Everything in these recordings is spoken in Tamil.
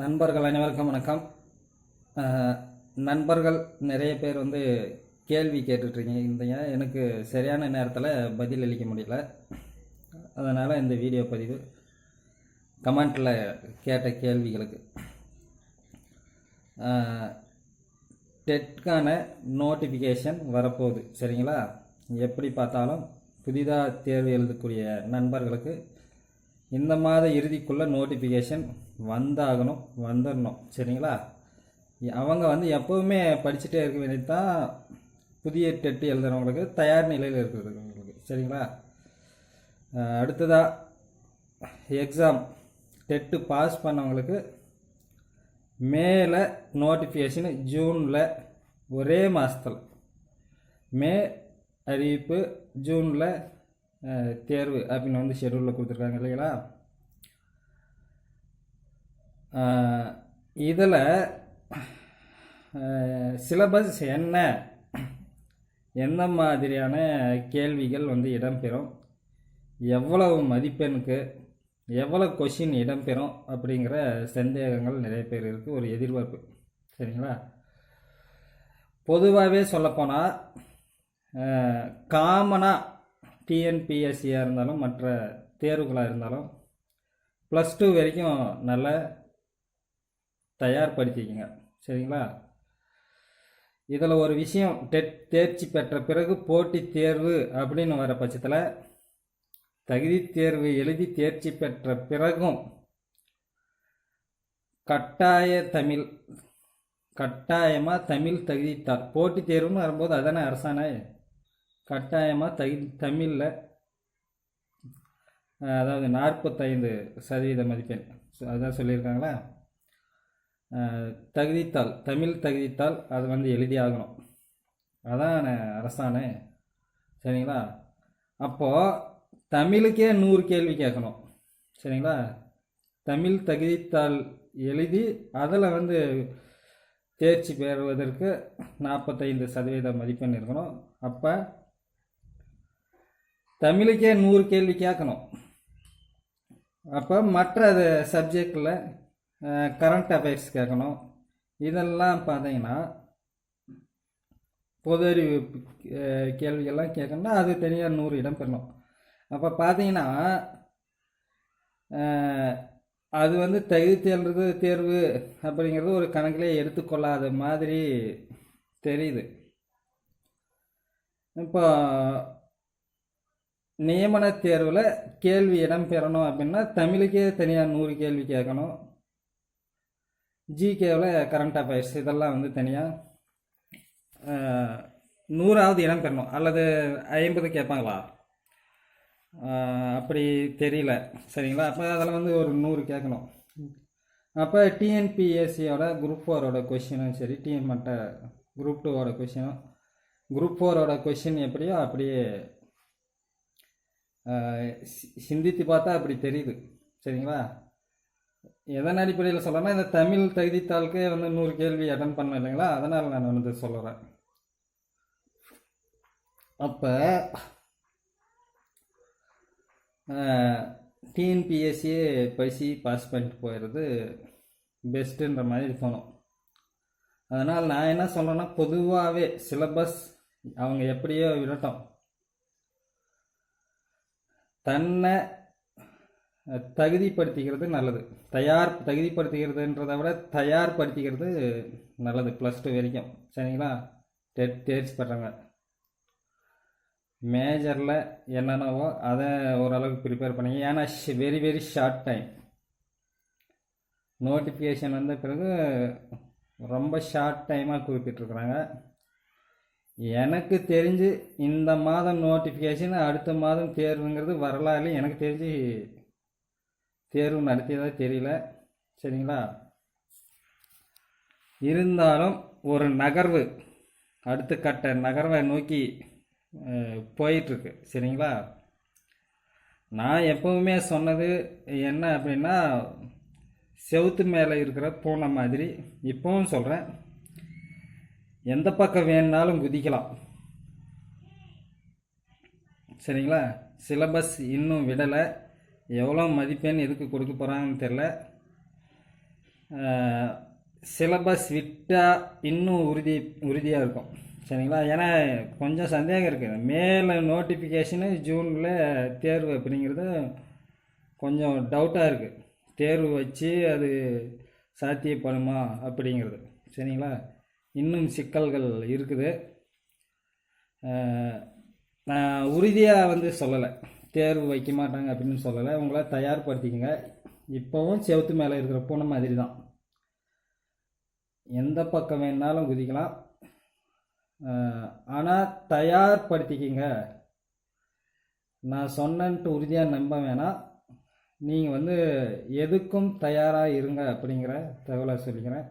நண்பர்கள் அனைவருக்கும் வணக்கம். நண்பர்கள் நிறைய பேர் வந்து கேள்வி கேட்டுட்ருக்கீங்க. இருந்தீங்க எனக்கு சரியான நேரத்தில் பதில் அளிக்க முடியல. அதனால் இந்த வீடியோ பதிவு கமெண்ட்டில் கேட்ட கேள்விகளுக்கு. டெட்கான நோட்டிஃபிகேஷன் வரப்போகுது. சரிங்களா? எப்படி பார்த்தாலும் புதிதாக தேர்வு எழுதக்கூடிய நண்பர்களுக்கு இந்த மாத இறுதிக்குள்ளே நோட்டிஃபிகேஷன் வந்தாகணும் வந்துடணும் சரிங்களா? அவங்க வந்து எப்போவுமே படிச்சுட்டே இருக்க வேண்டியது தான் புதிய டெட்டு எழுதுறவங்களுக்கு தயார் நிலையில் இருக்கிறவங்களுக்கு சரிங்களா? அடுத்ததாக எக்ஸாம் டெட்டு பாஸ் பண்ணவங்களுக்கு மேல நோட்டிஃபிகேஷன் ஜூனில் ஒரே மாதத்தில் மே அறிவிப்பு ஜூனில் தேர்வு அப்படின்னு வந்து ஷெடியூலில் கொடுத்துருக்காங்க இல்லைங்களா? இதில் சிலபஸ் என்ன? எந்த மாதிரியான கேள்விகள் வந்து இடம்பெறும்? எவ்வளவு மதிப்பெண்ணுக்கு எவ்வளோ கொஷின் இடம்பெறும்? அப்படிங்கிற சந்தேகங்கள் நிறைய பேர் இருக்குது ஒரு எதிர்பார்ப்பு. சரிங்களா? பொதுவாகவே சொல்லப்போனால் காமனாக டிஎன்பிஎஸ்சியாக இருந்தாலும் மற்ற தேர்வுகளாக இருந்தாலும் ப்ளஸ் டூ வரைக்கும் நல்ல தயார்படுத்திக்கங்க. சரிங்களா? இதில் ஒரு விஷயம் டெட் தேர்ச்சி பெற்ற பிறகு போட்டித் தேர்வு அப்படின்னு வர பட்சத்தில் தகுதி தேர்வு எழுதி தேர்ச்சி பெற்ற பிறகும் கட்டாய தமிழ் கட்டாயமாக தமிழ் தகுதித்தாள். போட்டித் தேர்வுன்னு வரும்போது அதானே அரசாணை? கட்டாயமாக தகுதி தமிழில் அதாவது நாற்பத்தைந்து சதவீத மதிப்பெண். அதான் சொல்லியிருக்காங்களா? தகுதித்தாள் தமிழ் தகுதித்தாள் அது வந்து எழுதி ஆகணும். அதான் அரசாணு. சரிங்களா? அப்போது தமிழுக்கே நூறு கேள்வி கேட்கணும். சரிங்களா? தமிழ் தகுதித்தாள் எழுதி அதில் வந்து தேர்ச்சி பெறுவதற்கு நாற்பத்தைந்து சதவீத மதிப்பெண் இருக்கணும். அப்போ தமிழுக்கே நூறு கேள்வி கேட்கணும். அப்போ மற்ற சப்ஜெக்டில் கரண்ட் அஃபேர்ஸ் கேட்கணும். இதெல்லாம் பார்த்தீங்கன்னா பொது அறிவு கேள்விகள்லாம் கேட்கணும்னா அது தனியாக நூறு இடம் பெறணும். அப்போ பார்த்தீங்கன்னா அது வந்து தகுதி தேர்வு தேர்வு அப்படிங்கிறது ஒரு கணக்கிலே எடுத்துக்கொள்ளாத மாதிரி தெரியுது. இப்போ நியமன தேர்வில் கேள்வி இடம் பெறணும் அப்படின்னா தமிழுக்கே தனியாக நூறு கேள்வி கேட்கணும். ஜிகேவில் கரண்ட் அஃபேர்ஸ் இதெல்லாம் வந்து தனியாக நூறாவது இடம் பெறணும். அல்லது ஐம்பது கேட்பாங்களா அப்படி தெரியல. சரிங்களா? அப்போ அதெல்லாம் வந்து ஒரு நூறு கேட்கணும் அப்போ டிஎன்பிஎஸ்சியோட குரூப் ஃபோரோட கொஷினும் சரி டிஎன் குரூப் டூவோட கொஷினும் குரூப் ஃபோரோட கொஷின் எப்படியோ அப்படியே சி- சிந்தித்து பார்த்தா அப்படி தெரியுது. சரிங்களா? எதன் அடிப்படையில் சொல்லணும்னா இந்த தமிழ் தகுதித்தாளுக்கே வந்து நூறு கேள்வி அட்டன் பண்ண இல்லைங்களா? அதனால் நான் வந்து சொல்லுறேன். அப்போ டிஎன்பிஎஸ்சியே படித்து பாஸ் பண்ணிட்டு போயிடுறது பெஸ்ட்டுன்ற மாதிரி போனோம் அதனால் நான் என்ன சொல்கிறேன்னா பொதுவாகவே சிலபஸ் அவங்க எப்படியோ விடட்டும். தன்னை தகுதிப்படுத்திக்கிறது நல்லது. தயார் தகுதிப்படுத்திக்கிறதுன்றதை விட தயார்படுத்திக்கிறது நல்லது ப்ளஸ் டூ வரைக்கும். சரிங்களா? டெட் தேர்ச்சி பெறவங்க மேஜரில் என்னென்னவோ அதை ஓரளவுக்கு ப்ரிப்பேர் பண்ணி ஏன்னா very very short time notification வந்த பிறகு ரொம்ப ஷார்ட் டைமாக குறிப்பிட்டிருக்கிறாங்க. எனக்கு தெரிஞ்சு இந்த மாதம் நோட்டிஃபிகேஷன் அடுத்த மாதம் தேர்வுங்கிறது வரலாறு எனக்கு தெரிஞ்சு தேர்வு நடத்தியதா தெரியல. சரிங்களா? இருந்தாலும் ஒரு நகர்வு அடுத்த கட்ட நகர்வை நோக்கி போயிட்டுருக்கு. சரிங்களா? நான் எப்பவுமே சொன்னது என்ன அப்படின்னா செவுத்து மேலே இருக்கிற பூனை மாதிரி. இப்போவும் சொல்கிறேன் எந்த பக்கம் வேணுனாலும் குதிக்கலாம். சரிங்களா? சிலபஸ் இன்னும் விடலை. எவ்வளோ மதிப்பெண் எதுக்கு கொடுக்க போகிறாங்கன்னு தெரில சிலபஸ் விட்டால் இன்னும் உறுதி உறுதியாக இருக்கும். சரிங்களா? ஏன்னா கொஞ்சம் சந்தேகம் இருக்குது மேலே நோட்டிஃபிகேஷனு ஜூனில் தேர்வு அப்படிங்கிறது கொஞ்சம் டவுட்டாக இருக்குது தேர்வு வச்சு அது சாத்தியப்படுமா அப்படிங்கிறது. சரிங்களா? இன்னும் சிக்கல்கள் இருக்குது. நான் உறுதியாக வந்து சொல்லலை. தேர்வு வைக்க மாட்டாங்க அப்படின்னு சொல்லலை. உங்களை தயார்படுத்திக்கங்க. இப்போவும் செவத்து மேலே இருக்கிற பூனை மாதிரி தான் எந்த பக்கம் வேணாலும் குதிக்கலாம். ஆனால் தயார்படுத்திக்கிங்க. நான் சொன்னன்ட்டு உறுதியாக நம்ப வேணாம். நீங்கள் வந்து எதுக்கும் தயாராக இருங்க அப்படிங்கிற தகவலை சொல்லிக்கிறேன்.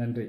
நன்றி.